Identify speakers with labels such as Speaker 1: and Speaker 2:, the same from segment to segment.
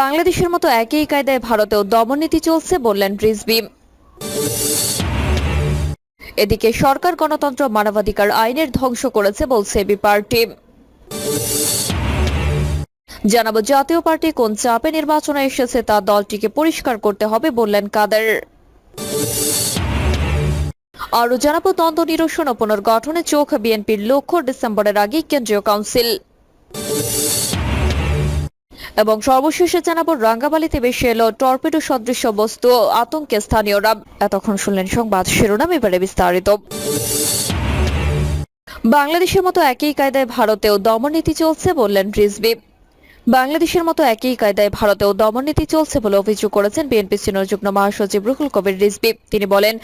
Speaker 1: বাংলাদেশের মতো একই কায়দায় ভারতেও দমননীতি চলছে বললেন রিজভি। এদিকে সরকার গণতন্ত্র মানবাধিকার আইনের ধ্বংস করেছে বলছে এবি পার্টি। জানাব জাতীয় পার্টি কোন চাপে নির্বাচনে এসেছে তা দলটিকে পরিষ্কার করতে হবে বললেন কাদের। আরও জানাব দ্বন্দ্ব নিরসন ও পুনর্গঠনে চোখ বিএনপির লক্ষ্য ডিসেম্বরের আগে কেন্দ্রীয় কাউন্সিল। এবং সর্বশেষে জানাব রাঙ্গাবালিতে বেশি এলো টর্পেডো সদৃশ্য বস্তু, আতঙ্কে স্থানীয়রা। এতক্ষণ শুনলেন সংবাদ শিরোনাম, এবারে বিস্তারিত। বাংলাদেশের মতো একই কায়দায় ভারতেও দমননীতি চলছে বললেন রিজভি। বাংলাদেশের মতো একই কায়দায় ভারতেও দমননীতি চলছে বলে অভিযোগ করেছেন বিএনপি সিনিয়র যুগ্ম মহাসচিব রুহুল কবির রিজভি। তিনি বলেন,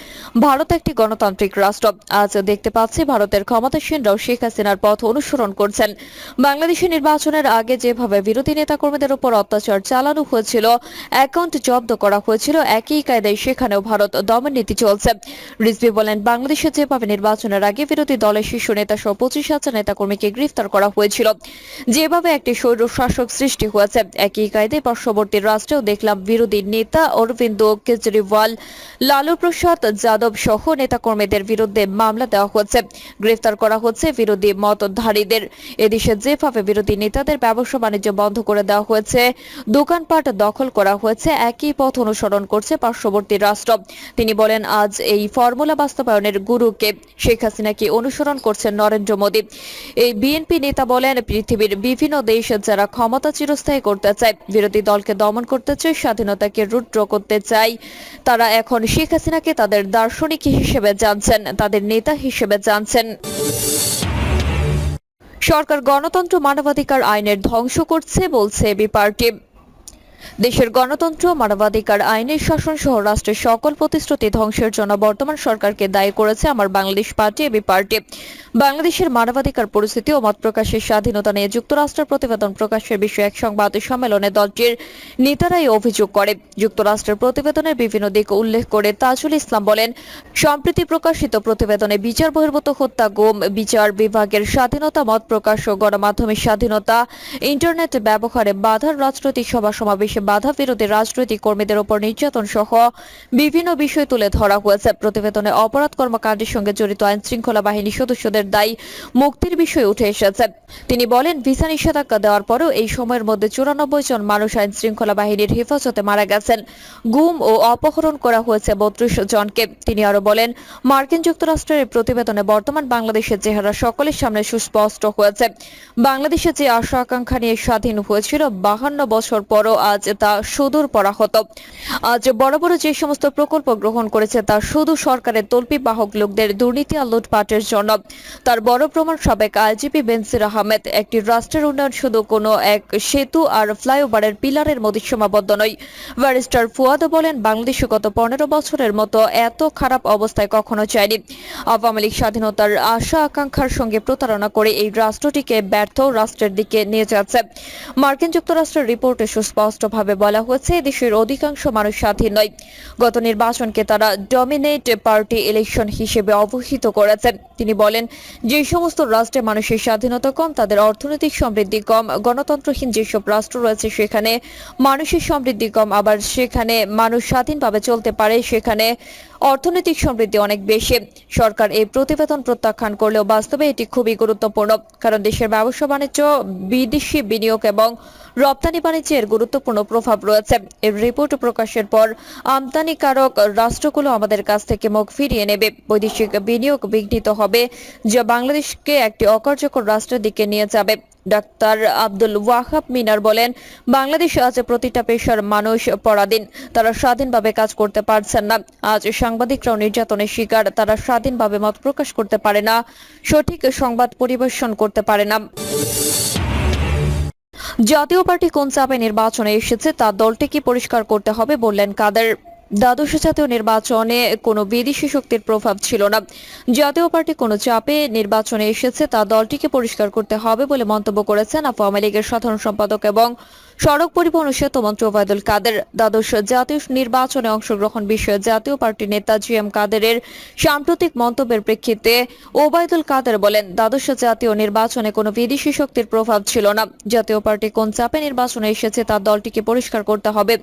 Speaker 1: ভারত একটি গণতান্ত্রিক রাষ্ট্র। আজ দেখতে পাচ্ছি ভারতের ক্ষমতাসীনরাও শেখ হাসিনার পথ অনুসরণ করছেন। বাংলাদেশের নির্বাচনের আগে যেভাবে বিরোধী নেতাকর্মীদের উপর অত্যাচার চালানো হয়েছিল, অ্যাকাউন্ট জব্দ করা হয়েছিল, একই কায়দায় সেখানেও ভারত দমন নীতি চলছে। রিজভি বলেন, বাংলাদেশে যেভাবে নির্বাচনের আগে বিরোধী দলের শীর্ষ নেতা সহ পঁচিশ হাজার নেতাকর্মীকে গ্রেফতার করা হয়েছিল, যেভাবে একটি স্বৈর শাসক সৃষ্টি হয়েছে। একই কায়দায় পার্শ্ববর্তী রাষ্ট্রেও দেখলাম বিরোধী নেতা অরবিন্দ কেজরিওয়াল, লালু প্রসাদ, যাদব সহ নেতাকর্মীদের বিরুদ্ধে মামলা দেওয়া হচ্ছে গ্রেফতার করা হচ্ছে বিরোধী মতধারীদের। এদেশে যেভাবে বিরোধী নেতাদের ব্যবসা বাণিজ্য বন্ধ করে দেওয়া হয়েছে, দোকানপাট দখল করা হয়েছে, একই পথ অনুসরণ করছে পার্শ্ববর্তী রাষ্ট্র। তিনি বলেন, আজ এই ফর্মুলা বাস্তবায়নের গুরুকে শেখ হাসিনাকে অনুসরণ করছেন নরেন্দ্র মোদী? এই বিএনপি নেতা বলেন, পৃথিবীর বিভিন্ন দেশ যারা ক্ষমতা চিরস্থায়ী করতে চায়। বিরোধী দলকে দমন করতে চায়, স্বাধীনতাকে রুদ্র করতে চায়। তারা এখন শেখ হাসিনাকে তাদের দার্শনিক হিসেবে জানছেন, তাদের নেতা হিসেবে জানছেন। সরকার গণতন্ত্র মানবাধিকার আইনের ধ্বংস করছে বলছে এবি পার্টি। দেশের গণতন্ত্র, মানবাধিকার, আইনের শাসন সহ রাষ্ট্রের সকল প্রতিশ্রুতি ধ্বংসের জন্য বর্তমান সরকারকে দায়ী করেছে আমার বাংলাদেশ পার্টি, এবি পার্টি। বাংলাদেশের মানবাধিকার পরিস্থিতি ও মত প্রকাশের স্বাধীনতা নিয়ে যুক্তরাষ্ট্রের প্রতিবেদন প্রকাশের বিষয়ে এক সংবাদ সম্মেলনে দলটির নেতারাই অভিযোগ করে। যুক্তরাষ্ট্রের প্রতিবেদনের বিভিন্ন দিক উল্লেখ করে তাজুল ইসলাম বলেন, সম্প্রতি প্রকাশিত প্রতিবেদনে বিচার বহির্ভূত হত্যা, গুম, বিচার বিভাগের স্বাধীনতা, মত প্রকাশ ও গণমাধ্যমের স্বাধীনতা, ইন্টারনেট ব্যবহারে বাধার রাজনৈতিক সভা সমাবেশে বাধা বিরোধী রাজনৈতিক কর্মীদের উপর নির্যাতন সহ বিভিন্ন বিষয় তুলে ধরা হয়েছে। প্রতিবেদনে অপরাধ কর্মকাণ্ডের সঙ্গে জড়িত আইন শৃঙ্খলা বাহিনী সদস্যদের দায়ী মুক্তির বিষয় উঠে এসেছে। তিনি বলেন, ভিসা নিষেধাজ্ঞা দেওয়ার পরেও এই সময়ের মধ্যে চুরানব্বই জন মানুষ আইন শৃঙ্খলা বাহিনীর হেফাজতে মারা গেছেন। গুম ও অপহরণ করা হয়েছে বত্রিশ জনকে। তিনি আরও বলেন, মার্কিন যুক্তরাষ্ট্রের প্রতিবেদনে বর্তমান বাংলাদেশের চেহারা সকলের সামনে সুস্পষ্ট হয়েছে। বাংলাদেশে যে আশা আকাঙ্ক্ষা নিয়ে স্বাধীন হয়েছিল, বাহান্ন বছর পরও আজ তা সুদূর পরাহত আজ বড় বড় যে সমস্ত প্রকল্প গ্রহণ করেছে, তা শুধু সরকারের তল্পি বাহক লোকদের দুর্নীতি আর লুটপাটের জন্য। তার বড় প্রমাণ সাবেক আইজিপি বেনসির আহমেদ, একটি রাষ্ট্রের উন্নয়ন শুধু কোনো এক সেতু আর ফ্লাইওভারের পিলারের মধ্যে সীমাবদ্ধ নয়। ব্যারিস্টার ফুয়াদও বলেন, বাংলাদেশে গত পনেরো বছরের মতো এত খারাপ অবস্থায় কখনো চায়নি আওয়ামী লীগ স্বাধীনতার আশা আকাঙ্ক্ষার সঙ্গে প্রতারণা করে এই রাষ্ট্রটিকে ব্যর্থ রাষ্ট্রের দিকে নিয়ে যাচ্ছে। মার্কিন যুক্তরাষ্ট্রের রিপোর্টে সুস্পষ্টভাবে বলা হয়েছে দেশের অধিকাংশ মানুষ স্বাধীন নয়। গত নির্বাচনকে তারা ডমিনেট পার্টি ইলেকশন হিসেবে অবহিত করেছে তিনি বলেন, যে সমস্ত রাষ্ট্রে মানুষের স্বাধীনতা কম, তাদের অর্থনৈতিক সমৃদ্ধি কম, গণতন্ত্রহীন যেসব রাষ্ট্র রয়েছে সেখানে মানুষের সমৃদ্ধি কম, আবার সেখানে মানুষ স্বাধীনভাবে চলতে পারে, সেখানে অর্থনৈতিক সমৃদ্ধি অনেক বেশি। সরকার এই প্রতিবেদন প্রত্যাখ্যান করলেও বাস্তবে এটি খুবই গুরুত্বপূর্ণ, কারণ দেশের ব্যবসা বাণিজ্য বিদেশি বিনিয়োগ এবং রপ্তানি বাণিজ্যের গুরুত্বপূর্ণ প্রভাব রয়েছে। এর রিপোর্ট প্রকাশের পর আমদানিকারক রাষ্ট্রগুলো আমাদের কাছ থেকে মুখ ফিরিয়ে নেবে। বৈদেশিক বিনিয়োগ বিঘ্নিত হবে, যা বাংলাদেশকে একটি অকার্যকর রাষ্ট্রের দিকে নিয়ে যাবে। ডাক্তার আব্দুল ওয়াহাব মিনার বলেন, বাংলাদেশে আজ প্রতিটা পেশার মানুষ পরাধীন, তারা স্বাধীনভাবে কাজ করতে পারছেন না। আজ সাংবাদিকরাও নির্যাতনের শিকার, তারা স্বাধীনভাবে মত প্রকাশ করতে পারে না, সঠিক সংবাদ পরিবেশন করতে পারে না। জাতীয় পার্টি কোন চাপে নির্বাচনে এসেছে তা দলটিকে পরিষ্কার করতে হবে বললেন কাদের। দ্বাদশ জাতীয় নির্বাচনে কোনো বিদেশি শক্তির প্রভাব ছিল না। জাতীয় পার্টি কোনো চাপে নির্বাচনে এসেছে তা দলটিকে পরিষ্কার করতে হবে বলে মন্তব্য করেছেন আওয়ামী লীগের সাধারণ সম্পাদক এবং সড়ক পরিবহন মন্ত্রী ওবায়দুল কাদের দ্বাদশ জাতীয় নির্বাচনে অংশগ্রহণ বিষয়ে জাতীয় পার্টি নেতা জি এম কাদেরের সাম্প্রতিক মন্তব্যের প্রেক্ষিতে ওবায়দুল কাদের বলেন, দ্বাদশ জাতীয় নির্বাচনে কোনো বিদেশি শক্তির প্রভাব ছিল না। জাতীয় পার্টি কোন চাপে নির্বাচনে এসেছে তার দলটিকে পরিষ্কার করতে হবে।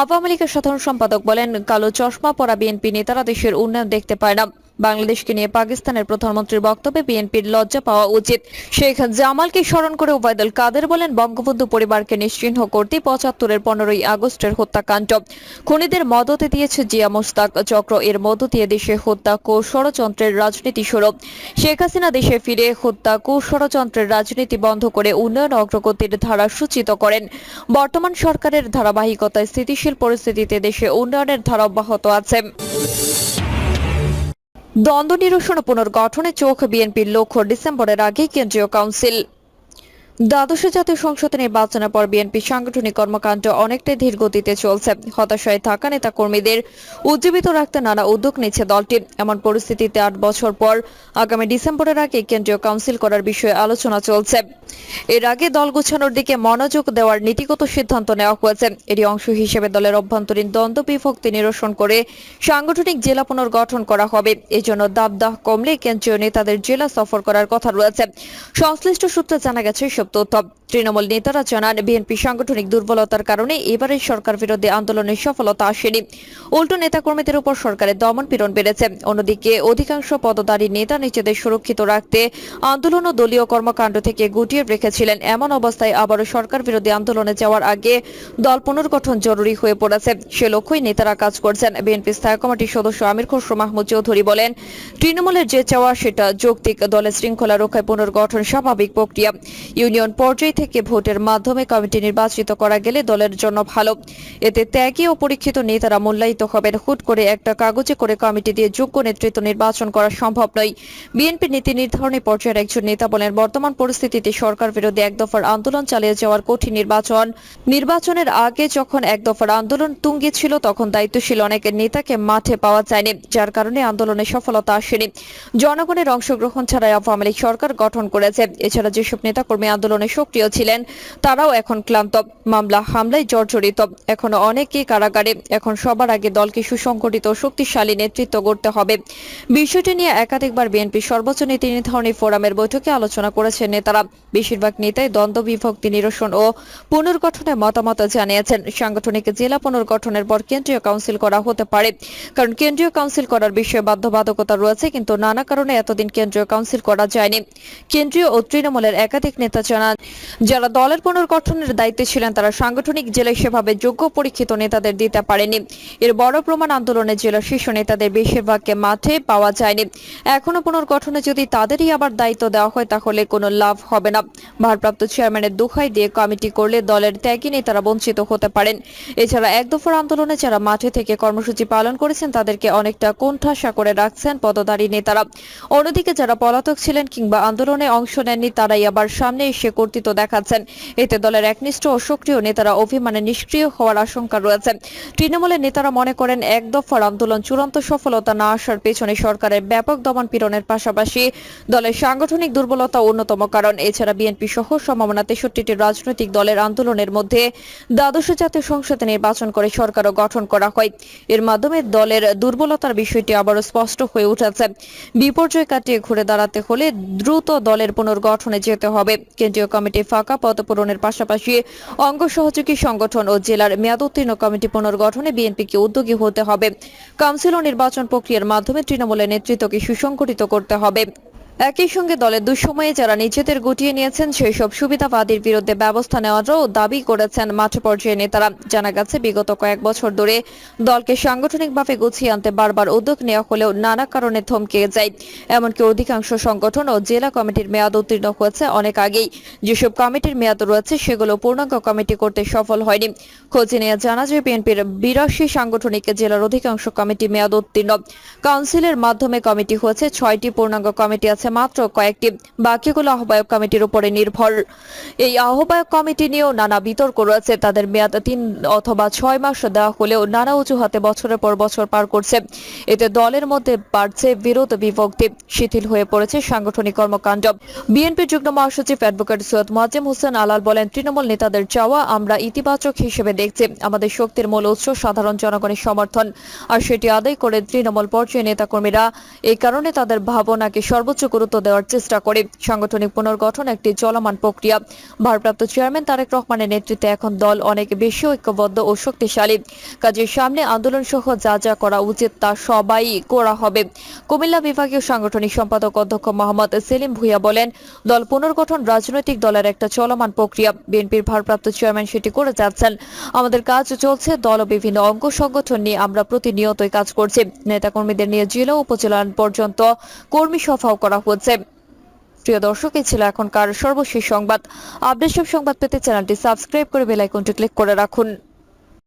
Speaker 1: আওয়ামী লীগের সাধারণ সম্পাদক বলেন, কালো চশমা পরা বিএনপি নেতারা দেশের উন্নয়ন দেখতে পায় না। বাংলাদেশকে নিয়ে পাকিস্তানের প্রধানমন্ত্রীর বক্তব্যে বিএনপির লজ্জা পাওয়া উচিত। শেখ জামালকে স্মরণ করে ওবায়দুল কাদের বলেন, বঙ্গবন্ধু পরিবারকে নিশ্চিহ্ন করতে পঁচাত্তরের পনেরোই আগস্টের হত্যাকাণ্ড। খুনিদের মদতে দিয়েছে জিয়া মোস্তাক চক্র, এর মধ্য দিয়ে দেশে হত্যা কো ষড়যন্ত্রের রাজনীতি স্বরূপ শেখ হাসিনা দেশে ফিরে হত্যা কো ষড়যন্ত্রের রাজনীতি বন্ধ করে উন্নয়ন অগ্রগতির ধারা সূচিত করেন। বর্তমান সরকারের ধারাবাহিকতায় স্থিতিশীল পরিস্থিতিতে দেশে উন্নয়নের ধারা অব্যাহত আছে। দ্বন্দ্ব নিরসন পুনর্গঠনে চোখ বিএনপির লক্ষ্য ডিসেম্বরের আগে কেন্দ্রীয় কাউন্সিল। দ্বাদশ জাতীয় সংসদ নির্বাচনের পর বিএনপি সাংগঠনিক কর্মকাণ্ড অনেকটাই ধীর গতিতে চলছে। হতাশায় থাকা নেতা কর্মীদের উজ্জীবিত রাখতে নানা উদ্যোগ নিচ্ছে দলটি। এমন পরিস্থিতিতে আট বছর পর আগামী ডিসেম্বরের আগে কেন্দ্রীয় কাউন্সিল করার বিষয়ে আলোচনা চলছে। এর আগে দল গোছানোর দিকে মনোযোগ দেওয়ার নীতিগত সিদ্ধান্ত নেওয়া হয়েছে। এরই অংশ হিসেবে দলের অভ্যন্তরীণ দ্বন্দ্ব বিভক্তি নিরসন করে সাংগঠনিক জেলা পুনর্গঠন করা হবে। এজন্য দাবদাহ কমলে কেন্দ্রীয় নেতাদের জেলা সফর করার কথা রয়েছে। সংশ্লিষ্ট সূত্রে জানা গেছে এসব তথ্য তৃণমূল নেতারা জানান, বিএনপি সাংগঠনিক দুর্বলতার কারণে এবারের সরকার বিরোধী আন্দোলনের সফলতা আসেনি। উল্টো নেতাকর্মীদের উপর সরকারের দমন পীড়ন বেড়েছে। অন্যদিকে, অধিকাংশ পদধারী নেতা নিজেদের সুরক্ষিত রাখতে আন্দোলন ও দলীয় কর্মকাণ্ড থেকে গুটিয়ে রেখেছিলেন। এমন অবস্থায় আবারও সরকার বিরোধী আন্দোলনে যাওয়ার আগে দল পুনর্গঠন জরুরি হয়ে পড়েছে। সে লক্ষ্যই নেতারা কাজ করছেন। বিএনপি স্থায়ী কমিটির সদস্য আমির খসরু মাহমুদ চৌধুরী বলেন, তৃণমূলের যে চাওয়া, সেটা যৌক্তিক। দলের শৃঙ্খলা রক্ষায় পুনর্গঠন স্বাভাবিক প্রক্রিয়া। ইউনিয়ন পর্যায় থেকে ভোটের মাধ্যমে কমিটি নির্বাচিত করা গেলে দলের জন্য ভালো। এতে ত্যাগী ও পরীক্ষিত নেতারা মূল্যায়িত হবেন। হুট করে একটা কাগজে করে কমিটি দিয়ে যোগ্য নেতৃত্ব নির্বাচন করা সম্ভব নয়। বিএনপি নীতি নির্ধারণী পর্যায়ের একজন নেতা বলেন, বর্তমান পরিস্থিতিতে সরকার বিরোধী এক দফার আন্দোলন চালিয়ে যাওয়ার কঠিন নির্বাচন। নির্বাচনের আগে যখন এক দফার আন্দোলন তুঙ্গে ছিল, তখন দায়িত্বশীল অনেক নেতাকে মাঠে পাওয়া যায়নি, যার কারণে আন্দোলনে সফলতা আসেনি। জনগণের অংশগ্রহণ ছাড়াই আওয়ামী লীগ সরকার গঠন করেছে। এছাড়া যেসব নেতাকর্মী আন্দোলনে সক্রিয় ছিলেন। তারাও এখন ক্লান্ত। মামলা হামলায় জর্জরিত। এখনও অনেকেই কারাগারে। এখন সবার আগে দলকে সুসংগঠিত শক্তিশালী নেতৃত্ব গড়তে হবে। বিষয়টি নিয়ে একাধিকবার বিএনপি সর্বোচ্চ নীতি নির্ধারণী ফোরামের বৈঠকে আলোচনা করেছেন নেতারা। বেশিরভাগ নেতাই দ্বন্দ্ব, বিভক্তি, নিরসন ও পুনর্গঠনে মতামত জানিয়েছেন। সাংগঠনিক জেলা পুনর্গঠনের পর কেন্দ্রীয় কাউন্সিল করা হতে পারে। কারণ কেন্দ্রীয় কাউন্সিল করার বিষয়ে বাধ্যবাধকতা রয়েছে, কিন্তু নানা কারণে এতদিন কেন্দ্রীয় কাউন্সিল করা যায়নি। কেন্দ্রীয় ও তৃণমূলের একাধিক নেতা জানান। যারা দলের পুনর্গঠনের দায়িত্বে ছিলেন, তারা সাংগঠনিক জেলায় সেভাবে যোগ্য পরীক্ষিত নেতাদের দিতে পারেনি। এর বড় প্রমাণ আন্দোলনের জেলার শীর্ষ নেতাদের বেশিরভাগকে মাঠে পাওয়া যায়নি। এখনও পুনর্গঠনে যদি তাদেরই আবার দায়িত্ব দেওয়া হয়, তাহলে কোনো লাভ হবে না। ভারপ্রাপ্ত চেয়ারম্যানের দুখাই দিয়ে কমিটি করলে দলের ত্যাগী নেতারা বঞ্চিত হতে পারেন। এছাড়া এক দফার আন্দোলনে যারা মাঠে থেকে কর্মসূচি পালন করেছেন, তাদেরকে অনেকটা কোণঠাসা করে রাখছেন পদধারী নেতারা। অন্যদিকে যারা পলাতক ছিলেন কিংবা আন্দোলনে অংশ নেননি, তারাই আবার সামনে এসে কর্তৃত্ব দেখাচ্ছেন। এতে দলের একনিষ্ঠ ও সক্রিয় নেতারা অভিমানে নিষ্ক্রিয় হওয়ার আশঙ্কা রয়েছে। তৃণমূলের নেতারা মনে করেন, এক দফার আন্দোলন চূড়ান্ত সফলতা না আসার পেছনে সরকারের ব্যাপক দমন পীড়নের পাশাপাশি দলের সাংগঠনিক দুর্বলতা অন্যতম কারণ। এছাড়া বিএনপি সহ সম্ভাবনা তেষট্টিটি রাজনৈতিক দলের আন্দোলনের মধ্যে দ্বাদশ জাতীয় সংসদে নির্বাচন করে সরকারও গঠন করা হয়। এর মাধ্যমে দলের দুর্বলতার বিষয়টি আবারও স্পষ্ট হয়ে উঠেছে। বিপর্যয় কাটিয়ে ঘুরে দাঁড়াতে হলে দ্রুত দলের পুনর্গঠনে যেতে হবে। কেন্দ্রীয় কমিটি ফাঁকা পদ পূরণের পাশাপাশি অঙ্গ সহযোগী সংগঠন ও জেলার মেয়াদোত্তীর্ণ কমিটি পুনর্গঠনে বিএনপিকে উদ্যোগী হতে হবে। কাউন্সিল নির্বাচন প্রক্রিয়ার মাধ্যমে তৃণমূলের নেতৃত্বকে সুসংগঠিত করতে হবে। একই সঙ্গে দলের দুঃসময়ে যারা নিজেদের গুটিয়ে নিয়েছেন সেই সব সুবিধাবাদীর বিরুদ্ধে ব্যবস্থা নেওয়ারও দাবি করেছেন মাঠ পর্যায়ে নেতারা। জানা গেছে, বিগত কয়েক বছর ধরে দলকে সাংগঠনিকভাবে গুছিয়ে আনতে বারবার উদ্যোগ নেওয়া হলেও নানা কারণে থমকে যায়। এমনকি অধিকাংশ সংগঠন ও জেলা কমিটির মেয়াদ উত্তীর্ণ হয়েছে অনেক আগেই। যেসব কমিটির মেয়াদ রয়েছে, সেগুলো পূর্ণাঙ্গ কমিটি করতে সফল হয়নি। খোঁজ নিয়ে জানা যায়, বিএনপির বিরাশি সাংগঠনিক জেলার অধিকাংশ কমিটি মেয়াদ উত্তীর্ণ। কাউন্সিলের মাধ্যমে কমিটি হয়েছে, ছয়টি পূর্ণাঙ্গ কমিটি আছে রয়েছে মাত্র কয়েকটি, বাকিগুলো আহ্বায়ক কমিটির উপরে নির্ভর। এই আহ্বায়ক কমিটি নিয়েও নানা বিতর্ক রয়েছে। তাদের মেয়াদ তিন অথবা ছয় মাস দেওয়া হলেও নানা অজুহাতে বছরের পর বছর পার করছে। এতে দলের মধ্যে বাড়ছে বিরোধ বিভক্তি, শিথিল হয়ে পড়েছে সাংগঠনিক কর্মকাণ্ড। বিএনপির যুগ্ম মহাসচিব অ্যাডভোকেট সৈয়দ মোয়াজ্জেম হোসেন আলাল বলেন, তৃণমূল নেতাদের চাওয়া আমরা ইতিবাচক হিসেবে দেখছি। আমাদের শক্তির মূল উৎস সাধারণ জনগণের সমর্থন। আর সেটি আদায় করে তৃণমূল পর্যায়ে নেতাকর্মীরা। এই কারণে তাদের ভাবনাকে সর্বোচ্চ গুরুত্ব দেওয়ার চেষ্টা করে সাংগঠনিক পুনর্গঠন একটি চলমান প্রক্রিয়া। ভারপ্রাপ্ত চেয়ারম্যান তারেক রহমানের নেতৃত্বে এখন দল অনেক বেশি ঐক্যবদ্ধ ও শক্তিশালী। কাজের সামনে আন্দোলন সহ যা যা করা উচিত তা সবাই করা হবে। কুমিল্লা বিভাগীয় সাংগঠনিক সম্পাদক অধ্যক্ষ মোহাম্মদ সেলিম ভুইয়া বলেন, দল পুনর্গঠন রাজনৈতিক দলের একটা চলমান প্রক্রিয়া। বিএনপির ভারপ্রাপ্ত চেয়ারম্যান সেটি করে যাচ্ছেন। আমাদের কাজ চলছে, দল ও বিভিন্ন অঙ্গ সংগঠন নিয়ে আমরা প্রতিনিয়তই কাজ করছি। নেতাকর্মীদের নিয়ে জেলা উপজেলা পর্যন্ত কর্মী সভাও করা হচ্ছে প্রিয় দর্শক, এই ছিল এখনকার সর্বশেষ সংবাদ। আপডেট সব সংবাদ পেতে চ্যানেলটি সাবস্ক্রাইব করে বেল আইকনটি ক্লিক করে রাখুন।